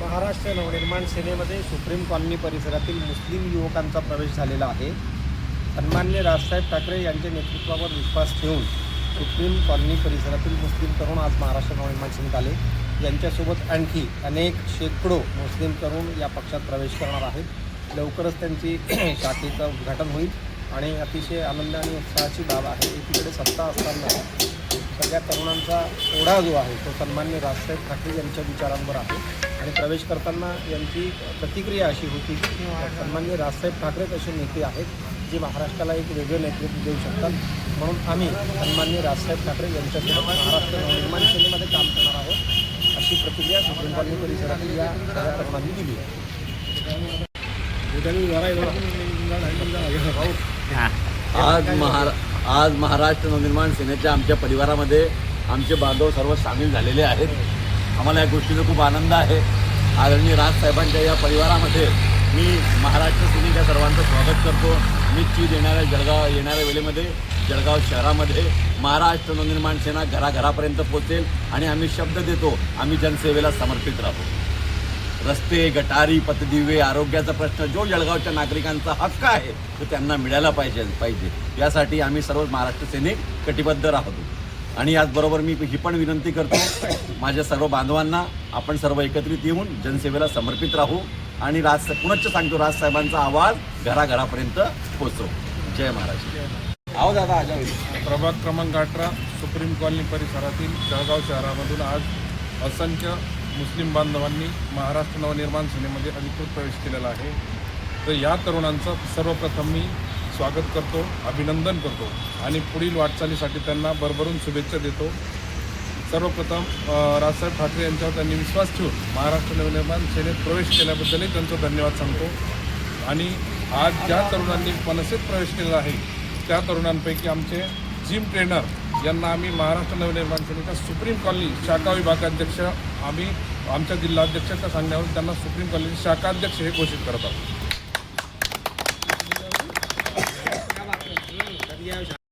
महाराष्ट्र नवनिर्माण सेनेमध्ये supreme colony परिसरातील मुस्लिम युवकांचा प्रवेश झालेला आहे. सन्मान्य राजसाहेब ठाकरे यांच्या नेतृत्वावर विश्वास ठेवून सुप्रीम कॉलनी परिसरातील मुस्लिम तरुण आज महाराष्ट्र नवनिर्माण सेनेत आले. यांच्यासोबत आणखी अनेक शेकडो मुस्लिम तरुण या पक्षात प्रवेश करणार आहेत. लवकरच त्यांची शाखेचं उद्घाटन होईल आणि अतिशय आनंद आणि उत्साहाची बाब आहे. एकीकडे सत्ता असताना सगळ्या तरुणांचा ओढा जो आहे तो सन्मान्य राजसाहेब ठाकरे यांच्या विचारांवर आहे. आणि प्रवेश करताना यांची प्रतिक्रिया अशी होती की सन्मान्य राजसाहेब ठाकरेच असे नेते आहेत जे महाराष्ट्राला एक वेगळं नेतृत्व देऊ शकतात. म्हणून आम्ही सन्मान्य राजसाहेब ठाकरे यांच्यासोबत महाराष्ट्र नवनिर्माण सेनेमध्ये काम करणार आहोत अशी प्रतिक्रिया सुप्रीम कॉलनी परिसरातील या सगळ्या तरुणांनी दिली आहे. आज महारा आज महाराष्ट्र नवनिर्माण सेनेच्या आमच्या परिवारामध्ये आमचे बांधव सर्व सामील झालेले आहेत. आम्हाला या गोष्टीचा खूप आनंद आहे. आदरणीय राजसाहेबांच्या या परिवारामध्ये मी महाराष्ट्र सेनेच्या सर्वांचं स्वागत करतो. मी चीज येणाऱ्या जळगाव येणाऱ्या वेळेमध्ये जळगाव शहरामध्ये महाराष्ट्र नवनिर्माण सेना घराघरापर्यंत पोहोचेल आणि आम्ही शब्द देतो आम्ही जनसेवेला समर्पित राहतो रस्ते गटारी पतदिवे आरोग्याचा प्रश्न जो जळगावच्या नागरिकांचा हक्क आहे तो त्यांना मिळायला पाहिजे पाहिजे. यासाठी आम्ही सर्व महाराष्ट्र सैनिक कटिबद्ध राहतो. आणि याचबरोबर मी ही पण विनंती करतो माझ्या सर्व बांधवांना आपण सर्व एकत्रित येऊन जनसेवेला समर्पित राहू आणि राज पुनश्च सांगतो राजसाहेबांचा आवाज घराघरापर्यंत पोचतो जय महाराष्ट्र. आहो दादा प्रभाग क्रमांक अठरा सुप्रीम कॉलनी परिसरातील जळगाव शहरामधून आज असंख्य मुस्लिम बांधवांनी महाराष्ट्र नवनिर्माण सेनेमध्ये अधिकृत प्रवेश केलेला आहे. तर या तरुणांचं सर्वप्रथम मी स्वागत करतो अभिनंदन करतो आणि पुढील वाटचालीसाठी त्यांना भरभरून शुभेच्छा देतो. सर्वप्रथम राजसाहेब ठाकरे यांच्यावर त्यांनी विश्वास ठेवून महाराष्ट्र नवनिर्माण सेनेत प्रवेश केल्याबद्दलही त्यांचा धन्यवाद सांगतो. आणि आज ज्या तरुणांनी मनसेत प्रवेश केलेला आहे त्या तरुणांपैकी आमचे जिम ट्रेनर यांना आम्ही महाराष्ट्र नवनिर्माण सेनेच्या सुप्रीम कॉलनी शाखा विभागाध्यक्ष आम्ही आमच्या जिल्हाध्यक्षांच्या सांगण्यावरून त्यांना सुप्रीम कॉलनीचे शाखाध्यक्ष हे घोषित करत आहोत.